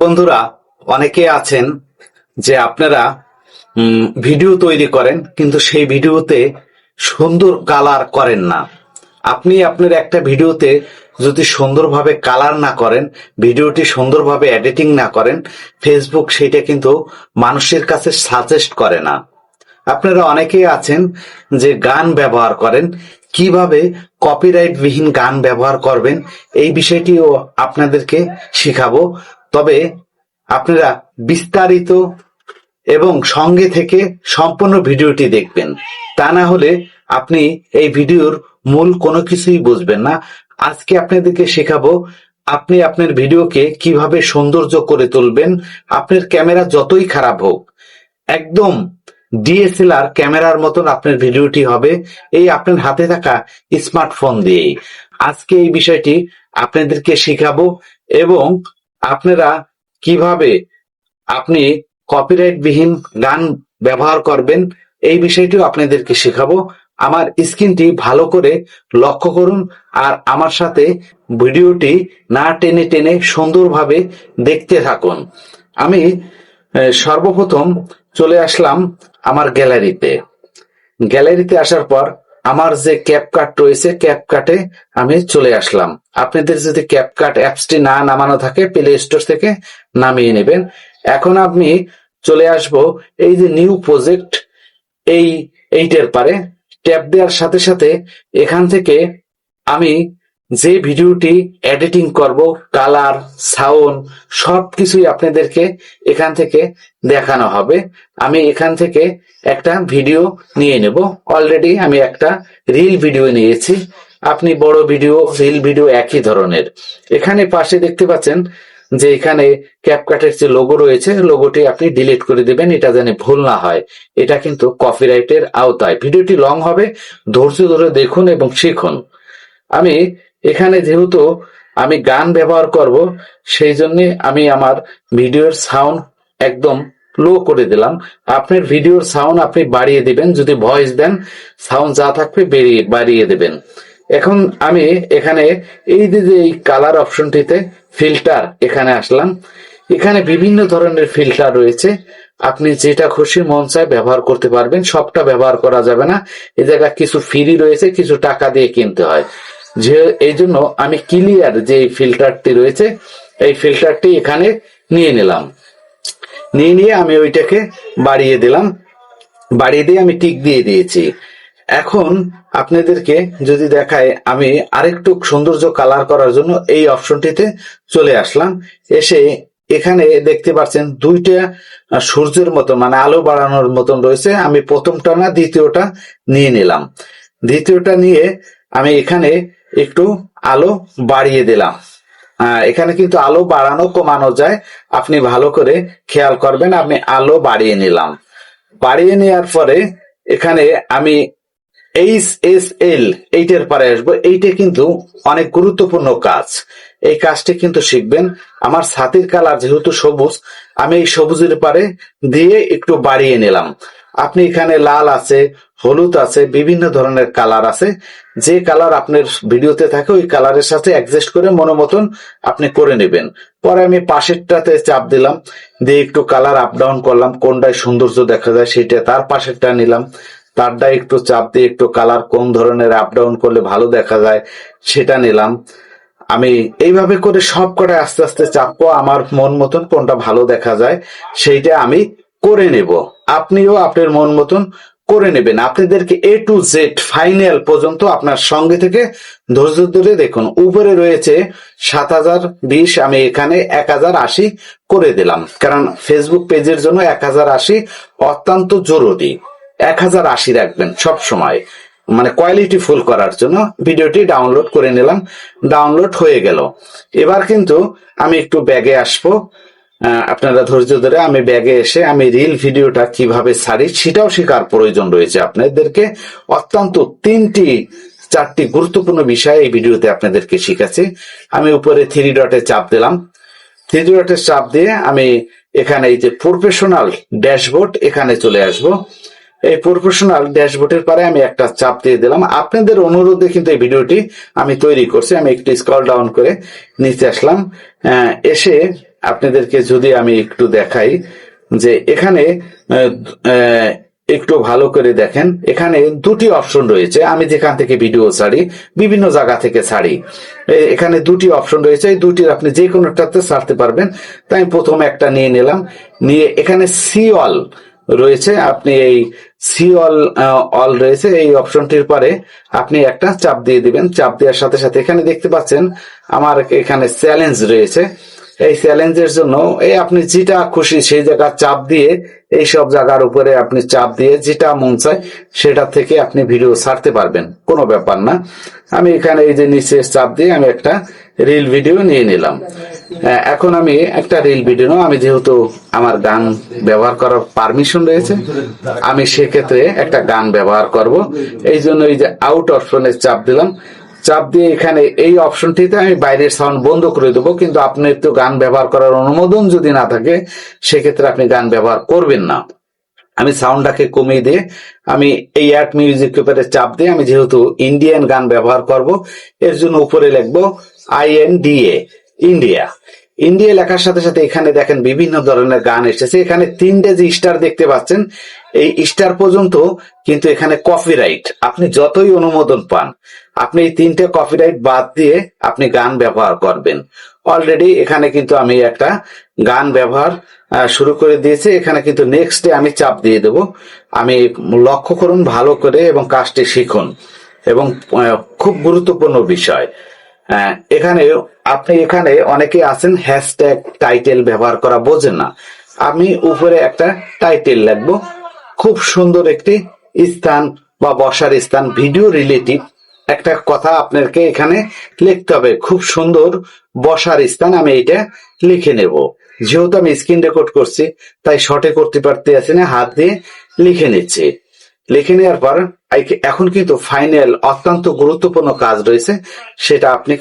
বন্ধুরা, অনেকে আছেন যে আপনারা ভিডিও তৈরি করেন, কিন্তু সেই ভিডিওতে সুন্দর কালার করেন না। আপনি আপনার একটা ভিডিওতে যদি সুন্দরভাবে কালার না করেন, ভিডিওটি সুন্দরভাবে এডিটিং না করেন ফেসবুক সেটা কিন্তু মানুষের কাছে সাজেস্ট করে না। আপনারা অনেকেই আছেন যে গান ব্যবহার করেন, কীভাবে কপিরাইট বিহীন গান ব্যবহার করবেন, এই বিষয়টিও আপনাদেরকে শিখাবো। তবে আপনারা বিস্তারিত এবং সঙ্গে থেকে সম্পূর্ণ ভিডিওটি দেখবেন। তা না হলে আপনি এই ভিডিওর মূল কোনো কিছুই বুঝবেন না। আজকে আপনাদেরকে শেখাবো আপনি আপনার ভিডিওকে কীভাবে সৌন্দর্য করে তুলবেন, আপনার ক্যামেরা যতই খারাপ হোক। একদম ডিএসএলআর ক্যামেরার মতন আপনার ভিডিওটি হবে এই আপনার হাতে থাকা স্মার্টফোন দিয়েই। আজকে এই বিষয়টি আপনাদেরকে শেখাবো এবং আপনারা কীভাবে আপনি কপিরাইট বিহীন গান ব্যবহার করবেন, এই বিষয়টিও আপনাদেরকে শেখাবো। আমার স্ক্রিনটি ভালো করে লক্ষ্য করুন আর আমার সাথে ভিডিওটি না টেনে টেনে সুন্দরভাবে দেখতে থাকুন। আমি সর্বপ্রথম চলে আসলাম আমার গ্যালারিতে। গ্যালারিতে আসার পর আমার যে ক্যাপকাট রয়েছে ক্যাপকাটে আমি চলে আসলাম। আপনাদের যদি ক্যাপকাট অ্যাপসটি না নামানো থাকে প্লে স্টোর থেকে নামিয়ে নেবেন। এখন আপনি চলে আসব এই যে নিউ প্রজেক্ট এই, এইটার পারে। ট্যাপ দেওয়ার সাথে সাথে এখান থেকে আমি যে ভিডিওটি এডিটিং করব কালার সাউন্ড সব কিছুই আপনাদেরকে এখান থেকে দেখানো হবে। আমি এখান থেকে একটা ভিডিও নিয়ে নেব। অলরেডি আমি একটা রিল ভিডিও নিয়েছি। আপনি বড় ভিডিও রিল ভিডিও একই ধরনের। এখানে পাশে দেখতে পাচ্ছেন যে এখানে ক্যাপকাটের যে লোগো রয়েছে লোগোটি আপনি ডিলিট করে দেবেন, এটা যেন ভুল না হয়। এটা কিন্তু কপিরাইটের আওতায়। ভিডিওটি লং হবে, ধৈর্য ধরে দেখুন এবং শিখুন। আমি এখানে যেহেতু আমি গান ব্যবহার করব, সেই জন্য আমি আমার ভিডিওর সাউন্ড একদম লো করে দিলাম। আপনার ভিডিওর সাউন্ড আপনি বাড়িয়ে দিবেন, যদি ভয়েস দেন, সাউন্ড যা থাকবে বেরিয়ে, বাড়িয়ে দেবেন। এখন আমি এখানে এই যে এই কালার অপশনটিতে ফিল্টার এখানে আসলাম। এখানে বিভিন্ন ধরনের ফিল্টার রয়েছে। আপনি যেটা খুশি মন চায় ব্যবহার করতে পারবেন, সবটা ব্যবহার করা যাবে না। এ জায়গা কিছু ফ্রি রয়েছে, কিছু টাকা দিয়ে কিনতে হয়। যে এই জন্য আমি ক্লিয়ার যে ফিল্টারটি রয়েছে, এই ফিল্টারটি এখানে নিয়ে নিলাম। নিয়ে নিয়ে আমি ওইটাকে বাড়িয়ে দিলাম। বাড়িয়ে দিয়ে আমি টিক দিয়ে দিয়েছি। এখন আপনাদেরকে যদি দেখায়, আমি আরেকটু সৌন্দর্য কালার করার জন্য এই অপশনটিতে চলে আসলাম। এসে এখানে দেখতে পাচ্ছেন দুইটা সূর্যের মতো মানে আলো বাড়ানোর মতন রয়েছে। আমি প্রথমটা না, দ্বিতীয়টা নিয়ে নিলাম। দ্বিতীয়টা নিয়ে আমি এখানে একটু আলো বাড়িয়ে দিলাম। এখানে কিন্তু আলো বাড়ানো, কমানো যায়। আপনি ভালো করে খেয়াল করবেন, আমি আলো বাড়িয়ে নিলাম। বাড়িয়ে নেওয়ার পরে এখানে আমি এইচ এস এল এইটার পরে আসব। এইটা কিন্তু অনেক গুরুত্বপূর্ণ কাজ। এই কাজটি কিন্তু শিখবেন। আমার ছাতির কালার যেহেতু সবুজ, আমি এই সবুজের পারে দিয়ে একটু বাড়িয়ে নিলাম। আপনি এখানে লাল আছে, হলুদ আছে, বিভিন্ন ধরনের কালার আছে। যে কালার আপনার ভিডিওতে থাকে, ওই কালারের সাথে অ্যাডজাস্ট করে মনো মতন আপনি করে নেবেন। পরে আমি পাশেরটাতে চাপ দিলাম, দিয়ে একটু কালার আপ ডাউন করলাম, কোনটায় সৌন্দর্য দেখা যায় সেটা তার পাশেরটা নিলাম। তারটা একটু চাপ দিয়ে একটু কালার কোন ধরনের আপ ডাউন করলে ভালো দেখা যায় সেটা নিলাম। আমি এইভাবে করে সব কটা আস্তে আস্তে চাপবো, আমার মন মতন কোনটা ভালো দেখা যায় সেইটা আমি করে নেব। আপনিও আপনার মন মতন করে নেবেন। আপনাদেরকে এ টু জেড ফাইনাল পর্যন্ত আপনার সঙ্গে থেকে ধৈর্য ধরে দেখুন। উপরে রয়েছে সাত হাজার বিশ, আমি এখানে এক হাজার আশি করে দিলাম। কারণ ফেসবুক পেজের জন্য এক হাজার আশি অত্যন্ত জরুরি। এক হাজার আশি রাখবেন সব সময়। মানে কোয়ালিটি ফুল করার জন্য ভিডিওটি ডাউনলোড করে নিলাম। ডাউনলোড হয়ে গেল। এবার কিন্তু আমি একটু ব্যাগে আসব। আপনারা ধৈর্য ধরে আমি ব্যাগে এসে আমি রিল ভিডিওটা কীভাবে ছাড়ি সেটাও শেখার প্রয়োজন রয়েছে আপনাদেরকে। অত্যন্ত তিনটি, চারটি গুরুত্বপূর্ণ বিষয় এই ভিডিওতে আপনাদেরকে শিখাচ্ছি আমি উপরে থ্রি ডটে চাপ দিলাম। থ্রি ডটের চাপ দিয়ে আমি এখানে এই যে প্রফেশনাল ড্যাশবোর্ড এখানে চলে আসব। এই প্রফেশনাল ড্যাশবোর্ডের পরে আমি একটা চাপ দিয়ে দিলাম। আপনাদের অনুরোধে কিন্তু এই ভিডিওটি আমি তৈরি করছি। আমি একটু স্ক্রল ডাউন করে নিচে আসলাম। এসে আপনাদেরকে যদি আমি একটু দেখাই যে এখানে একটু ভালো করে দেখেন, এখানে দুটি অপশন রয়েছে, আমি যেখান থেকে ভিডিও ছাড়ি, বিভিন্ন জায়গা থেকে ছাড়ি। এখানে দুটি অপশন রয়েছে, এই দুটির আপনি যে কোনোটাতে ছাড়তে পারবেন। তাই আমি প্রথম একটা নিয়ে নিলাম, নিয়ে এখানে সি অল রয়েছে, আপনি এই সি অল অল রয়েছে, এই অপশনটির পরে আপনি একটা চাপ দিয়ে দিবেন, চাপ দেওয়ার সাথে সাথে এখানে দেখতে পাচ্ছেন, আমার এখানে চ্যালেঞ্জ রয়েছে। এই চ্যালেঞ্জের জন্য এই আপনি যেটা খুশি সেই জায়গা চাপ দিয়ে এই সব জায়গার উপরে আপনি চাপ দিয়ে যেটা মন চায় সেটা থেকে আপনি ভিডিও ছাড়তে পারবেন। কোনো ব্যাপার না। আমি এখানে এই যে নিচে চাপ দিয়ে আমি একটা রিল ভিডিও নিয়ে নিলাম। আহ, এখন আমি একটা রিল ভিডিও। আমি যেহেতু আমার গান ব্যবহার করার পারমিশন রয়েছে আমি সেক্ষেত্রে একটা গান ব্যবহার করব। এই জন্য এই যে আউট অপশনে চাপ দিলাম। চাপ দিয়ে এখানে এই অপশনটিতে আমি বাইরের সাউন্ড বন্ধ করে দেবো, কিন্তু আপনার তো গান ব্যবহার করার অনুমোদন যদি না থাকে, সেক্ষেত্রে আপনি গান ব্যবহার করবেন না। আমি সাউন্ডটাকে কমিয়ে দিয়ে, আমি এই অ্যাড মিউজিক পেপারে চাপ দিয়ে আমি যেহেতু ইন্ডিয়ান গান ব্যবহার করব, এর জন্য উপরে লিখব I N D A India India লেখার সাথে সাথে এখানে দেখেন বিভিন্ন ধরনের গান এসেছে। এখানে তিনটে যে স্টার দেখতে পাচ্ছেন, এই স্টার পর্যন্ত কিন্তু এখানে কপিরাইট আপনি যতই অনুমোদন পান আপনি এই তিনটে কপিরাইট বাদ দিয়ে আপনি গান ব্যবহার করবেন। অলরেডি এখানে কিন্তু আমি একটা গান ব্যবহার শুরু করে দিয়েছি। এখানে কিন্তু নেক্সটে আমি চাপ দিয়ে দেব। আমি লক্ষ্য করুন ভালো করে এবং কাজটি শিখুন। এবং খুব গুরুত্বপূর্ণ বিষয়। এখানে আপনি এখানে অনেকে আছেন হ্যাশট্যাগ টাইটেল ব্যবহার করা বোঝেন না। আমি উপরে একটা টাইটেল লিখব। খুব সুন্দর একটি স্থান বা বসার স্থান ভিডিও রিলেটিভ একটা কথা আপনাকে এখানে লিখতে হবে। খুব সুন্দর বসার স্থান আমি এটা লিখে নেব। যেহেতু আমি স্ক্রিন রেকর্ড করছি, তাই শর্টে করতে পারতে আছি না, হাত দিয়ে লিখে নিচ্ছে। লিখে নেওয়ার পর, এখন কিন্তু ফাইনাল অত্যন্ত গুরুত্বপূর্ণ কাজ রয়েছে, সেটা আপনাকে